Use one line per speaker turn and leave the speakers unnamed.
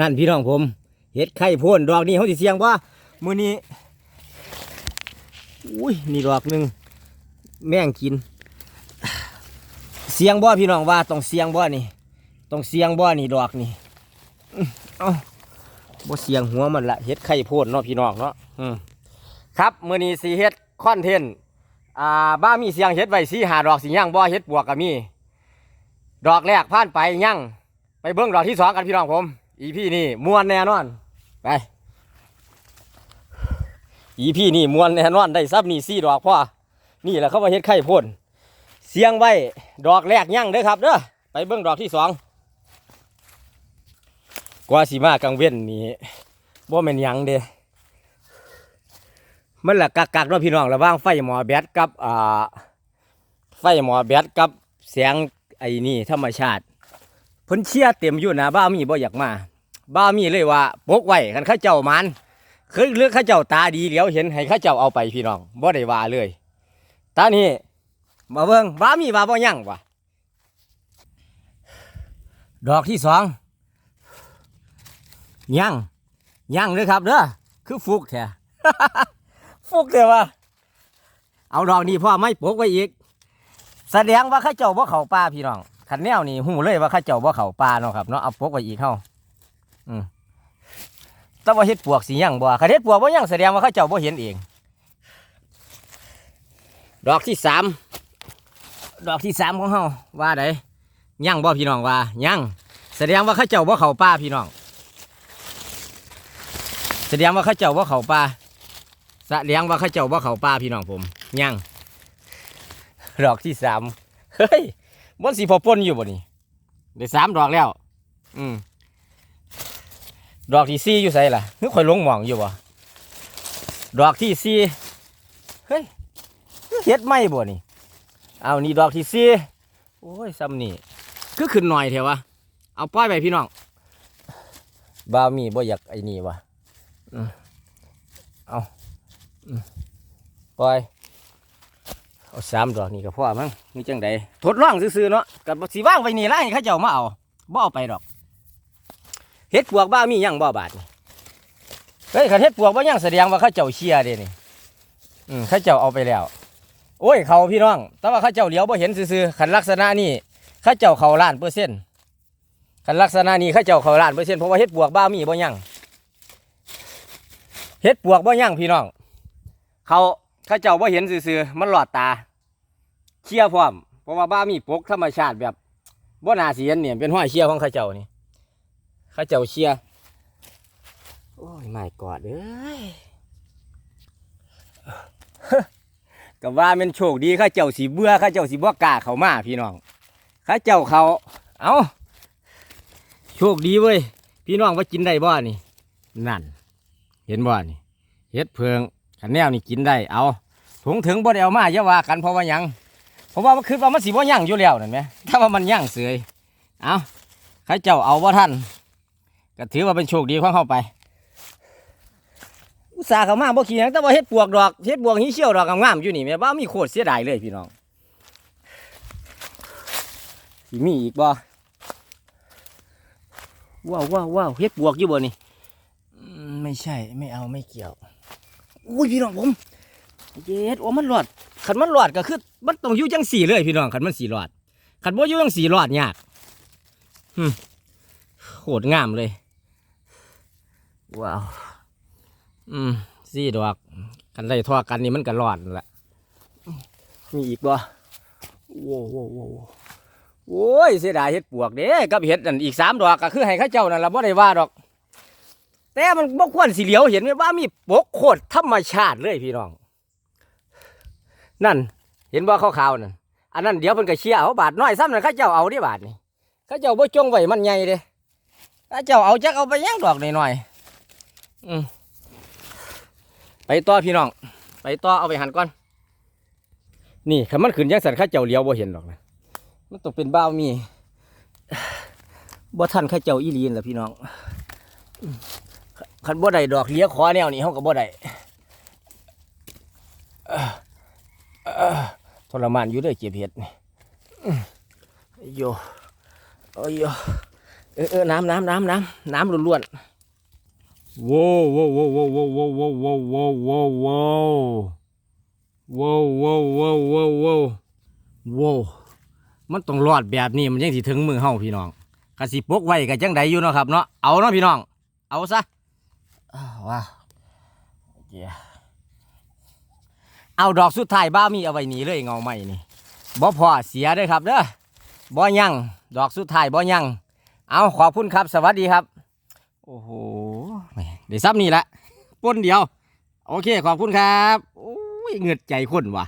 นั่นพี่น้องผมเฮ็ดไข่พ่นดอกนี้เขาสิเสียงว่ามือนี้อุ้ยนี่ดอกหนึ่งแม่งกิน เสียงบ่พี่น้องว่าต้องเสียงบ่นี่ต้องเสียงบ่นี่ดอกนี่อื้อเอ้าบ่เสียงหัวมันละเฮ็ดไข่พ่นเนาะพี่น้องเนาะอืมครับมือนี้สิเฮ็ดคอนเทนต์อ่าบ้ามีเสียงเฮ็ดไว้สีหาดอกสิย่างบ่เฮ็ดบวกก็มี ดอกแรกผ่านไปย่างไปเบิ่งดอกที่สองกันพี่น้องผม อีพี่นี่มวนแน่นอน ไป อีพี่นี่มวนแน่นอนได้ซับนี่สี่ดอกพ่อ นี่แหละเขาว่าเฮ็ดไข่พ่นเสียงไว้ดอกแรกย่างเด้อครับเด้อ ไปเบิ่งดอกที่สองกว่าสีมากังเว้นนี่บ่แม่นยังเด้มันละกักกักเนาะพี่น้องระว่างไฟหมอแบตกับอ่าไฟหมอแบตกับแสงไอ้นี่ธรรมชาติ เพิ่นเชียเต็มอยู่นะบ้ามีบ่อยากมา บ้ามีเลยว่าปกไว้คันข้าเจ้ามันเคยเลือกข้าเจ้าตาดีเหลียวเห็นให้ข้าเจ้าเอาไปพี่น้องบ่ได้ว่าเลยตานี้มาเบิ่งบ้ามีว่าบ่ยั่งว่ะดอกที่สองยั่งยั่งเลยครับเด้อคือฟุกแท้ฟุกแท้ว่าเอาดอกนี้พ่อไม่ปกไว้อีก แสดงว่าข้าเจ้าบ่เข้าป่าพี่น้อง ขันแนวนี่หูเลยว่าข้าเจ้าบ่าเขาป่าเนาะครับเนาะเอาปกไว้อีกเฮาอืมแต่ว่าเฮ็ดปวกสิยังบ่คันเฮ็ดปวกบ่ยังแสดงว่าข้าเจ้าบ่าเห็นเอง ดอกที่สามดอกที่สามของเฮาว่าไดยังบ่พี่น้องว่ายังแสดงว่าข้าเจ้าบ่าเขาป่าพี่น้องแสดงว่าข้าเจ้าบ่าเขาป่าแสดงว่าข้าเจ้าบ่าเขาป่าพี่น้องผมยังดอกที่สามเฮ้ย มันสีพอปนอยู่บ่นี่ได้สามดอกแล้ว อืมดอกที่สี่อยู่ไสล่ะนึกข่อยลงหมองอยู่บ่ดอกที่สี่เฮ้ยเฮ็ดไม่บ่นี่เอานี่ดอกที่สี่โอ้ยซ้ำนี่คือขึ้นหน่อยเถอะวะเอาป้อยไปพี่น้องบ่าวมีบ่อยากไอ้นี่วะอืมเอาอืมปล่อย เอาสามดอกนี่ก็พอมั้งนี่จังใดทดลองซื่อๆเนาะกับสีว่างไว้นี่ละให้เขาเจ้ามาเอาบ่เอาไปดอกเฮ็ดปวกบ้ามียังบ่บาดนี่เฮ้ยคันเฮ็ดปวกบ่ยังแสดงว่าเขาเจ้าเชียร์เด้นี่อืมเขาเจ้าเอาไปแล้ว โอ้ยเขาพี่น้อง แต่ว่าเขาเจ้าเหลียวบ่เห็นซื่อๆคันลักษณะนี่เขาเจ้าเขาล้านเปอร์เซ็นต์คันลักษณะนี้เขาเจ้าเขาล้านเปอร์เซ็นต์เพราะว่าเฮ็ดปวกบ้ามีบ่ยังเฮ็ดปวกบ่ยังพี่น้อง เขา ขาเจ้าบ่าเห็นซื่อๆมันหลอดตาเชี่ยพร้อมเพราะว่าบ้ามีปกธรรมชาติแบบบ่นาเสียนเนี่ยเป็นห้อยเชี่ยของเขาเจ้านี่เขาเจ้าเชี่ยโอ้ยไม่กอดเอ้ยก็ว่าเป็นโชคดีข้าเจ้าสีเบื่อข้าเจ้าสีบ่กล้าเขามาพี่น้องข้าเจ้าเขาเอาโชคดีเว้ยพี่น้องว่ากินได้บ่นี่นั่น เห็นบ่นี่เฮ็ดเพิง ขันแนวนี่กินได้เอาถุงถึงบ่ได้เอามาอย่าว่ากันเพราะว่ายังเพราะว่ามันคือว่ามันสีบ่ย่างอยู่แล้วนั่นไหมถ้าว่ามันย่างเสยเอาใครเจ้าเอาว่าท่านก็ถือว่าเป็นโชคดีของเข้าไป อุตส่าห์เขามาบ่ขี้ยังแต่ว่าเฮ็ดปวกดอกเฮ็ดบวกหิเชี่ยวดอกงามๆอยู่นี่แม่บ้ามีโคตรเสียดายเลยพี่น้องมีอีกบ่ว้าวว้าวว้าวเฮ็ดบวกอยู่บ่นี่ไม่ใช่ไม่เอาไม่เกี่ยว อุ้ยพี่น้องผมเย็ดโอ้มันหลอดขันมันหลอดก็คือมันต้องอยู่จังสี่เลยพี่น้องขันมันสี่หลอดขันบ่อยู่จังสี่หลอดยากหึโคตรงามเลย ว้าว อืมสี่ดอกกันได้ทอกันนี่มันก็รอดนั่นแหละมีอีกบ่โว้โว้โว้โว้โอ้ยเสียดายเห็ดปวกเด้กับเห็ดนั่นอีกสามดอกก็คือให้ข้าเจ้านั่นละบ่ได้ว่าดอก แต่มันบ่ควรสิเหลียวเห็นไหมว่ามีปกโคตรธรรมชาติเลยพี่น้อง นั่น เห็นว่าขาวๆนั่นอันนั้นเดี๋ยวเพิ่นก็เชียเอาบาทน้อยซ้ำนั่นข้าเจ้าเอาดิบาทนี่ข้าเจ้าบ่จงไว้มันใหญ่เด้ข้าเจ้าเอาจักเอาไปยังดอกน้อยๆอืมไปต่อพี่น้อง ไปต่อเอาไปหันก่อน นี่คันมันขึ้นยังสันข้าเจ้าเลี้ยวบ่เห็นหรอกนะมันต้องเป็นบ้ามีบ่ทันข้าเจ้าอีลีนล่ะพี่น้องอื คันบ่ได้ดอกเลี้ยขอแนวนี้เฮาก็บ่ได้เอ้อทรมานอยู่เด้วยเก็บเห็ดนี่อื้อโยโอ้ยโยเออเออน้ำน้ำน้ำน้ำน้ำล้วนๆว้าวว้าวว้าวว้าวว้าวว้าวว้าวว้าวว้าวว้าวว้าวว้าวว้าวว้าวว้าวว้าวมันต้องรอดแบบนี้มันยังสิถึงมือเฮาพี่น้องกสิปกไว้ก็จังใดอยู่เนาะครับเนาะเอาเนาะพี่น้อง เอาซะอ้า ว้าเจ้เอาดอกสุดท้ายบ้ามีเอาไว้นี่เลยเงาใหม่นี่บ่พอเสียเด้อครับเด้อบ่ยังดอกสุดท้ายบ่ยังเอาขอบคุณครับ สวัสดีครับ โอ้โหเดี๋ยวซับนี่แหละป้นเดียว โอเค ขอบคุณครับโอ้ยเงือดใจคนว่ะ